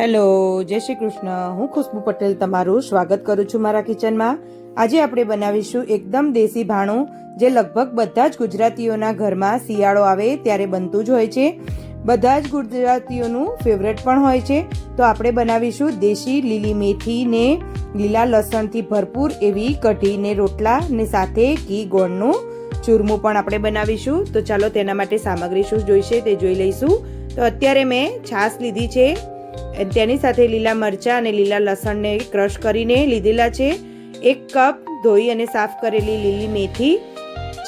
Hello, જય શ્રી કૃષ્ણ. હું ખુશ્બુ પટેલ તમારું સ્વાગત કરું છું મારા કિચનમાં. આજે આપણે બનાવીશું એકદમ દેશી ભાણું, જે લગભગ બધા જ ગુજરાતીઓના ઘરમાં શિયાળો આવે ત્યારે બનતું જ હોય છે. બધા જ ગુજરાતીઓનું ફેવરેટ પણ હોય છે. તો આપણે બનાવીશું દેશી લીલી મેથી ને લીલા લસણથી ભરપૂર એવી કઢીને રોટલા ને સાથે ઘી ગોળનું ચૂરમું પણ આપણે બનાવીશું. તો ચાલો તેના માટે સામગ્રી શું જોઈશે તે જોઈ લઈશું. તો અત્યારે મેં છાશ લીધી છે. તેની સાથે લીલા મરચાં અને લીલા લસણને ક્રશ કરીને લીધેલા છે. એક કપ ધોઈ અને સાફ કરેલી લીલી મેથી,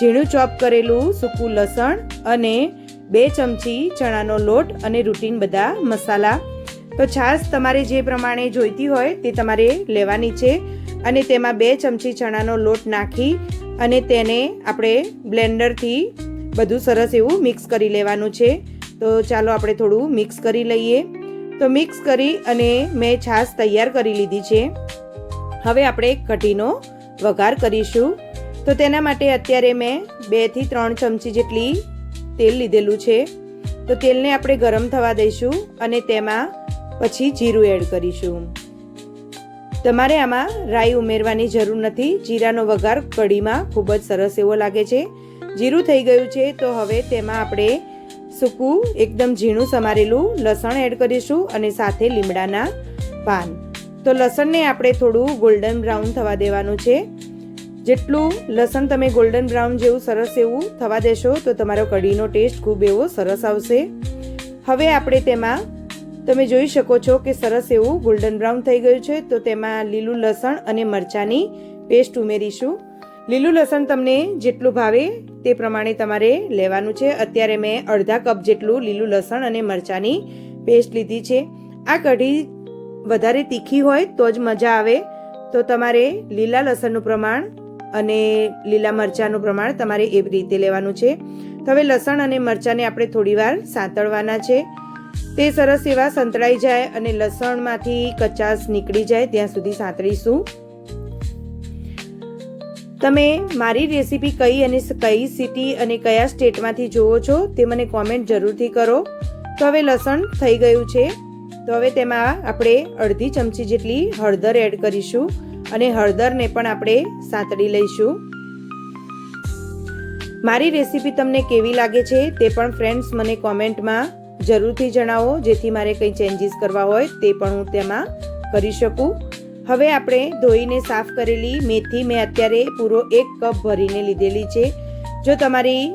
ઝીણું ચોપ કરેલું સૂકું લસણ અને બે ચમચી ચણાનો લોટ અને રૂટીન બધા મસાલા. તો છાશ તમારે જે પ્રમાણે જોઈતી હોય તે તમારે લેવાની છે અને તેમાં બે ચમચી ચણાનો લોટ નાખી અને તેને આપણે બ્લેન્ડરથી બધું સરસ એવું મિક્સ કરી લેવાનું છે. તો ચાલો આપણે થોડું મિક્સ કરી લઈએ. તો મિક્સ કરી અને મેં છાશ તૈયાર કરી લીધી છે. હવે આપણે કઢીનો વઘાર કરીશું. તો તેના માટે અત્યારે મેં બેથી ત્રણ ચમચી જેટલી તેલ લીધેલું છે. તો તેલને આપણે ગરમ થવા દઈશું અને તેમાં પછી જીરું એડ કરીશું. તમારે આમાં રાઈ ઉમેરવાની જરૂર નથી. જીરાનો વઘાર કઢીમાં ખૂબ જ સરસ એવો લાગે છે. જીરું થઈ ગયું છે તો હવે તેમાં આપણે સૂકું, એકદમ ઝીણું સમારેલું લસણ એડ કરીશું અને સાથે લીમડાના પાન. તો લસણને આપણે થોડું ગોલ્ડન બ્રાઉન થવા દેવાનું છે. જેટલું લસણ તમે ગોલ્ડન બ્રાઉન જેવું સરસ એવું થવા દેશો તો તમારો કઢીનો ટેસ્ટ ખૂબ એવો સરસ આવશે. હવે આપણે તેમાં તમે જોઈ શકો છો કે સરસ એવું ગોલ્ડન બ્રાઉન થઈ ગયું છે તો તેમાં લીલું લસણ અને મરચાંની પેસ્ટ ઉમેરીશું. લીલું લસણ તમને જેટલું ભાવે તે પ્રમાણે તમારે લેવાનું છે. અત્યારે મેં અડધા કપ જેટલું લીલું લસણ અને મરચાંની પેસ્ટ લીધી છે. આ કઢી વધારે તીખી હોય તો જ મજા આવે. તો તમારે લીલા લસણનું પ્રમાણ અને લીલા મરચાંનું પ્રમાણ તમારે એવી રીતે લેવાનું છે. તો હવે લસણ અને મરચાંને આપણે થોડીવાર સાંતળવાના છે. તે સરસ એવા સંતળાઈ જાય અને લસણમાંથી કચાસ નીકળી જાય. ત્યાં સુધી સાંતળીશું. તમે મારી રેસીપી કઈ અને કઈ સિટી અને કયા સ્ટેટમાંથી જુઓ છો તે મને કોમેન્ટ જરૂરથી કરો. તો હવે લસણ થઈ ગયું છે. તો હવે તેમાં આપણે અડધી ચમચી જેટલી હળદર એડ કરીશું અને હળદરને પણ આપણે સાંતળી લઈશું. મારી રેસીપી તમને કેવી લાગે છે તે પણ ફ્રેન્ડ્સ મને કોમેન્ટમાં જરૂરથી જણાવો. જેથી મારે કંઈ ચેન્જીસ કરવા હોય તે પણ હું તેમાં કરી શકું. હવે આપણે ધોઈને સાફ કરેલી મેથી મેં અત્યારે પૂરો એક કપ ભરીને લીધેલી છે. જો તમારી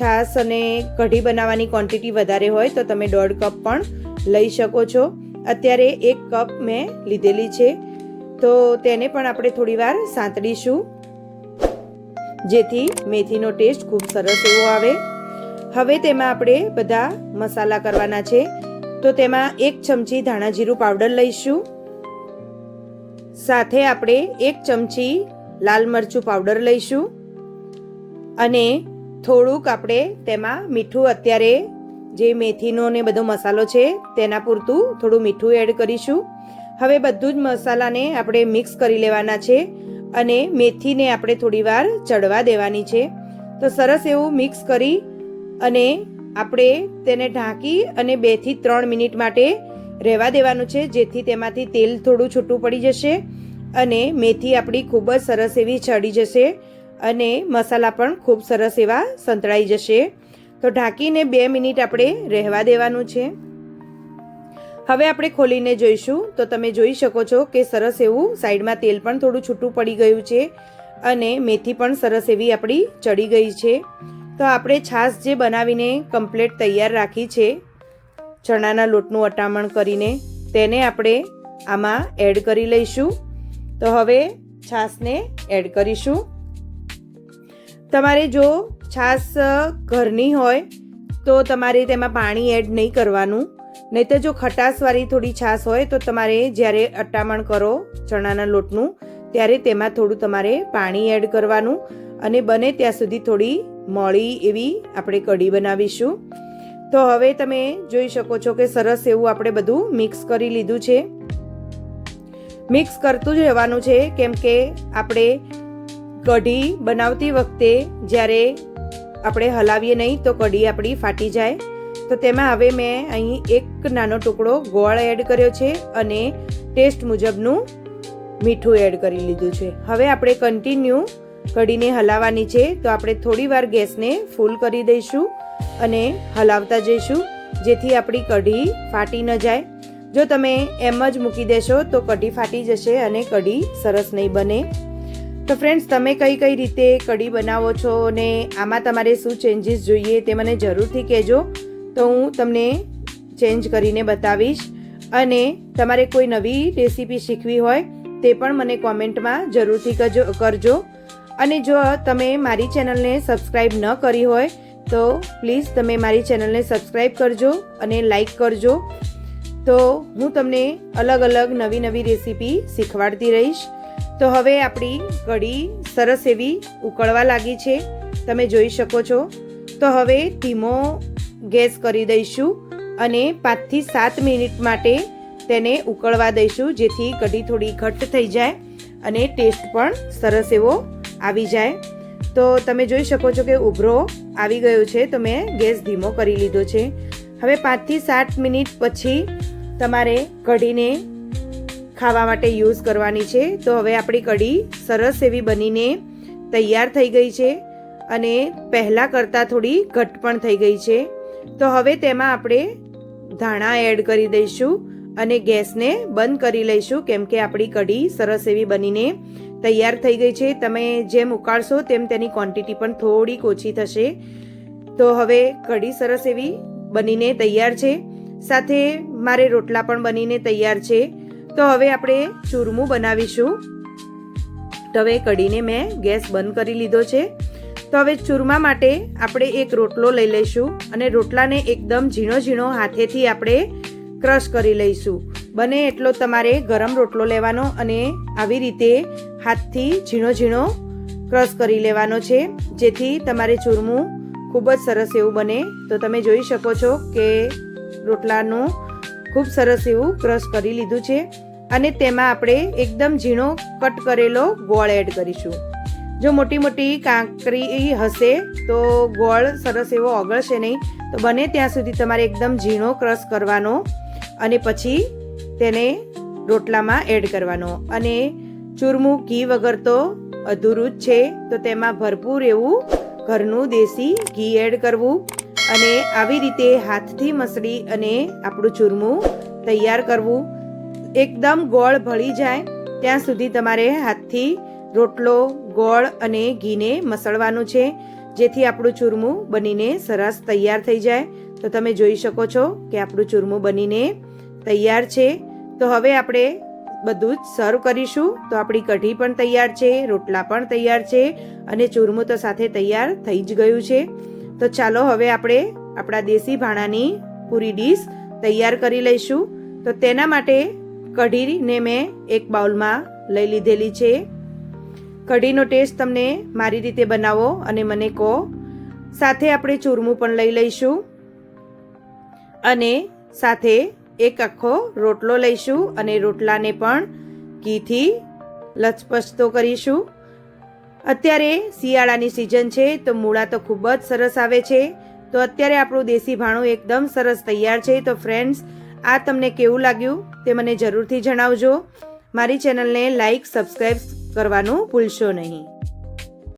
છાશ અને કઢી બનાવવાની ક્વોન્ટિટી વધારે હોય તો તમે દોઢ કપ પણ લઈ શકો છો. અત્યારે એક કપ મેં લીધેલી છે. તો તેને પણ આપણે થોડીવાર સાંતળીશું. જેથી મેથીનો ટેસ્ટ ખૂબ સરસ એવો આવે. હવે તેમાં આપણે બધા મસાલા કરવાના છે. તો તેમાં એક ચમચી ધાણા જીરું પાવડર લઈશું. સાથે આપણે એક ચમચી લાલ મરચું પાવડર લઈશું અને થોડુંક આપણે તેમાં મીઠું, અત્યારે જે મેથીનો ને બધો મસાલો છે તેના પૂરતું થોડું મીઠું એડ કરીશું. હવે બધું જ મસાલાને આપણે મિક્સ કરી લેવાના છે અને મેથીને આપણે થોડીવાર ચડવા દેવાની છે. તો સરસ એવું મિક્સ કરી અને આપણે તેને ઢાંકી અને બેથી ત્રણ મિનિટ માટે રહેવા દેવાનું છે, જેથી તેમાંથી તેલ થોડું છૂટું પડી જશે અને મેથી આપણી ખૂબ જ સરસ એવી ચડી જશે અને મસાલા પણ ખૂબ સરસ એવા સંતળાઈ જશે. તો ઢાંકીને બે મિનિટ આપણે રહેવા દેવાનું છે. હવે આપણે ખોલીને જોઈશું. તો તમે જોઈ શકો છો કે સરસ એવું સાઈડમાં તેલ પણ થોડું છૂટું પડી ગયું છે અને મેથી પણ સરસ એવી આપણી ચડી ગઈ છે. તો આપણે છાશ જે બનાવીને કમ્પ્લેટ તૈયાર રાખી છે ચણાના લોટનું અટામણ કરીને તેને આપણે આમાં એડ કરી લઈશું. તો હવે છાશને એડ કરીશું. તમારે જો છાશ ઘરની હોય તો તમારે તેમાં પાણી એડ નહીં કરવાનું. નહીં તો જો ખટાશવાળી થોડી છાશ હોય તો તમારે જ્યારે અટામણ કરો ચણાના લોટનું, ત્યારે તેમાં થોડું તમારે પાણી એડ કરવાનું અને બને ત્યાં સુધી થોડી મોળી એવી આપણે કઢી બનાવીશું. તો હવે તમે જોઈ શકો છો કે સરસ એવું આપણે બધું મિક્સ કરી લીધું છે. મિક્સ કરતું જ રહેવાનું છે, કેમ કે આપણે કઢી બનાવતી વખતે જ્યારે આપણે હલાવીએ નહીં તો કઢી આપણી ફાટી જાય. તો તેમાં હવે મેં અહીં એક નાનો ટુકડો ગોળ એડ કર્યો છે અને ટેસ્ટ મુજબનું મીઠું એડ કરી લીધું છે. હવે આપણે કન્ટિન્યુ કઢીને હલાવવાની છે, તો આપણે થોડી વાર ગેસને ફૂલ કરી દઈશું. અને હલાવતા જઈશું, જેથી આપણી કઢી ફાટી ન જાય. જો તમે એમ જ મૂકી દેશો, તો કઢી ફાટી જશે અને કઢી સરસ નહીં બને. તો ફ્રેન્ડ્સ તમે કઈ કઈ રીતે કઢી બનાવો છો અને આમાં તમારે શું ચેન્જીસ જોઈએ તે મને જરૂરથી કહેજો. તો હું તમને ચેન્જ કરીને બતાવીશ. અને તમારે કોઈ નવી રેસીપી શીખવી હોય, તે પણ મને કોમેન્ટમાં જરૂરથી કરજો. અને જો તમે મારી ચેનલને સબસ્ક્રાઈબ ન કરી હોય તો પ્લીઝ તમે મારી ચેનલને સબસ્ક્રાઈબ કરજો અને લાઈક કરજો. તો હું તમને અલગ અલગ નવી નવી રેસીપી શીખવાડતી રહીશ. તો હવે આપણી કઢી સરસ એવી ઉકળવા લાગી છે. તમે જોઈ શકો છો. તો હવે ધીમો ગેસ કરી દઈશું અને પાંચથી સાત મિનિટ માટે તેને ઉકળવા દઈશું જેથી કઢી થોડી ઘટ્ટ થઈ જાય અને ટેસ્ટ પણ સરસ એવો આવી જાય. તો તમે જોઈ શકો છો કે ઉભરો આવી ગયો છે, તો મેં ગેસ ધીમો કરી લીધો છે. હવે પાંચથી સાત મિનિટ પછી તમારે કઢીને ખાવા માટે યુઝ કરવાની છે. તો હવે આપણી કઢી સરસ એવી બનીને તૈયાર થઈ ગઈ છે અને પહેલાં કરતાં થોડી ઘટ પણ થઈ ગઈ છે. તો હવે તેમાં આપણે ધાણા એડ કરી દઈશું અને ગેસને બંધ કરી લઈશું, કેમ કે આપણી કઢી સરસ એવી બનીને તૈયાર થઈ ગઈ છે. તમે જેમ ઉકાળશો તેમ તેની ક્વોન્ટિટી પણ થોડીક ઓછી થશે. તો હવે કઢી સરસ એવી બનીને તૈયાર છે. સાથે મારે રોટલા પણ બનીને તૈયાર છે. તો હવે આપણે ચૂરમું બનાવીશું. તો હવે કઢીને મેં ગેસ બંધ કરી લીધો છે. તો હવે ચૂરમા માટે આપણે એક રોટલો લઈ લઈશું અને રોટલાને એકદમ ઝીણો ઝીણો હાથેથી આપણે ક્રશ કરી લઈશું. બને એટલો તમારે ગરમ રોટલો લેવાનો અને આવી રીતે હાથથી ઝીણો ઝીણો ક્રશ કરી લેવાનો છે. જેથી તમારે ચૂરમું ખૂબ જ સરસ એવું બને. તો તમે જોઈ શકો છો કે રોટલાનું ખૂબ સરસ એવું ક્રશ કરી લીધું છે. અને તેમાં આપણે એકદમ ઝીણો કટ કરેલો ગોળ એડ કરીશું. જો મોટી મોટી કાંકરી હશે, તો ગોળ સરસ એવો ઓગળશે નહીં. તો બને ત્યાં સુધી તમારે એકદમ ઝીણો ક્રશ કરવાનો અને પછી તેને રોટલામાં એડ કરવાનો. અને ચૂરમું ઘી વગર તો અધૂરું જ છે. તો તેમાં ભરપૂર એવું ઘરનું દેશી ઘી એડ કરવું અને આવી રીતે હાથથી મસળી અને આપણું ચૂરમું તૈયાર કરવું. એકદમ ગોળ ભળી જાય, ત્યાં સુધી તમારે હાથથી રોટલો, ગોળ અને ઘીને મસળવાનું છે. જેથી આપણું ચૂરમું બનીને સરસ તૈયાર થઈ જાય. તો તમે જોઈ શકો છો કે આપણું ચૂરમું બનીને તૈયાર છે. તો હવે આપણે બધું જ સર્વ કરીશું. તો આપણી કઢી પણ તૈયાર છે, રોટલા પણ તૈયાર છે, અને ચૂરમું તો સાથે તૈયાર થઈ જ ગયું છે. તો ચાલો હવે આપણે આપણા દેશી ભાણાની પૂરી ડીશ તૈયાર કરી લઈશું. તો તેના માટે કઢીને મેં એક બાઉલમાં લઈ લીધેલી છે. કઢીનો ટેસ્ટ તમને મારી રીતે બનાવો અને મને કહો. સાથે આપણે ચૂરમું પણ લઈ લઈશું. અને સાથે એક આખો રોટલો લઈશું અને રોટલાને પણ ઘીથી લચપચતો કરીશું. અત્યારે શિયાળાની સિઝન છે, તો મૂળા તો ખૂબ જ સરસ આવે છે. તો અત્યારે આપણું દેશી ભાણું એકદમ સરસ તૈયાર છે. તો ફ્રેન્ડ્સ આ તમને કેવું લાગ્યું તે મને જરૂરથી જણાવજો. મારી ચેનલને લાઈક સબસ્ક્રાઈબ કરવાનું ભૂલશો નહીં.